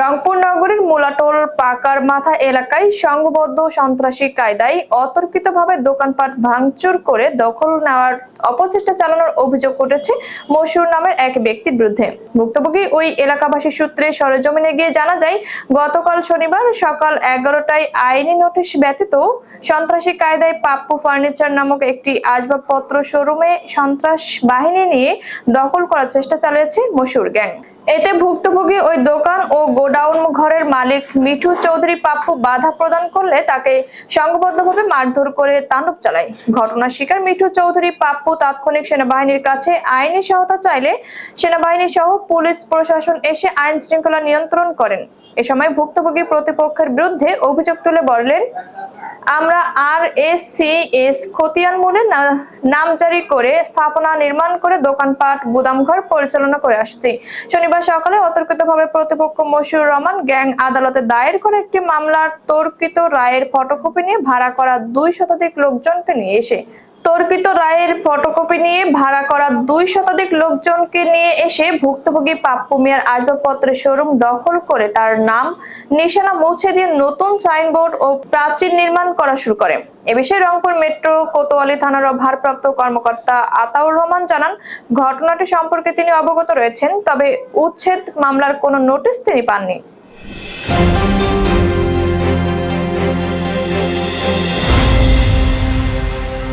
রংপুর নগরীর মুলাটোল পাকার মাথা এলাকায় সংঘবদ্ধ সন্ত্রাসী কায়দায় অতর্কিতভাবে দোকানপাট ভাঙচুর করে দখল নেওয়ার অপচেষ্টা চালানোর অভিযোগ উঠেছে মশুর নামের এক ব্যক্তির বিরুদ্ধে। ভুক্তভোগী ওই এলাকাবাসী সূত্রে সরেজমিনে গিয়ে জানা যায়, গতকাল শনিবার সকাল এগারোটায় আইনি নোটিশ ব্যতীত সন্ত্রাসী কায়দায় পাপ্পু ফার্নিচার নামক একটি আসবাবপত্র শোরুমে সন্ত্রাস বাহিনী নিয়ে দখল করার চেষ্টা চালিয়েছে মশুর গ্যাং। এতে ভুক্তভোগী ওই দোকান ও গোডাউন ঘরের মালিক মিঠু চৌধুরী পাপ্পু বাধা প্রদান করলে তাকে সংঘবদ্ধভাবে মারধর করে তাণ্ডব চালায়। ঘটনার শিকার মিঠু চৌধুরী পাপ্পু তাৎক্ষণিক সেনাবাহিনীর কাছে আইনি সহায়তা চাইলে সেনাবাহিনী সহ পুলিশ প্রশাসন এসে আইন শৃঙ্খলা নিয়ন্ত্রণ করেন। এ সময় ভুক্তভোগী প্রতিপক্ষের বিরুদ্ধে অভিযোগ তুলে বললেন আমরা আর এস সি এস খতিয়ান নাম নামজারি করে স্থাপনা নির্মাণ করে দোকানপাট, গুদামঘর পরিচালনা করে আসছি। শনিবার সকালে অতর্কিতভাবে প্রতিপক্ষ মশিউর রহমান গ্যাং আদালতে দায়ের করে একটি মামলার তর্কিত রায়ের ফটোকপি নিয়ে ভাড়া করা দুই শতাধিক লোকজনকে নিয়ে এসে তর্কিত রায়ের ফটোকপি নিয়ে ভাড়া করা দুই শতাধিক লোকজনকে নিয়ে এসে ভুক্তভোগী পাপ্পু মিয়ার আসবাবপত্রের শোরুম দখল করে তার নাম নিশানা মুছে দিয়ে নতুন সাইনবোর্ড ও প্রাচীর নির্মাণ করা শুরু করে। এ বিষয়ে রংপুর মেট্রো কোতোয়ালি থানার ভারপ্রাপ্ত কর্মকর্তা আতাউর রহমান জানান, ঘটনাটি সম্পর্কে তিনি অবগত রয়েছেন, তবে উচ্ছেদ মামলার কোনো নোটিশ তিনি পাননি।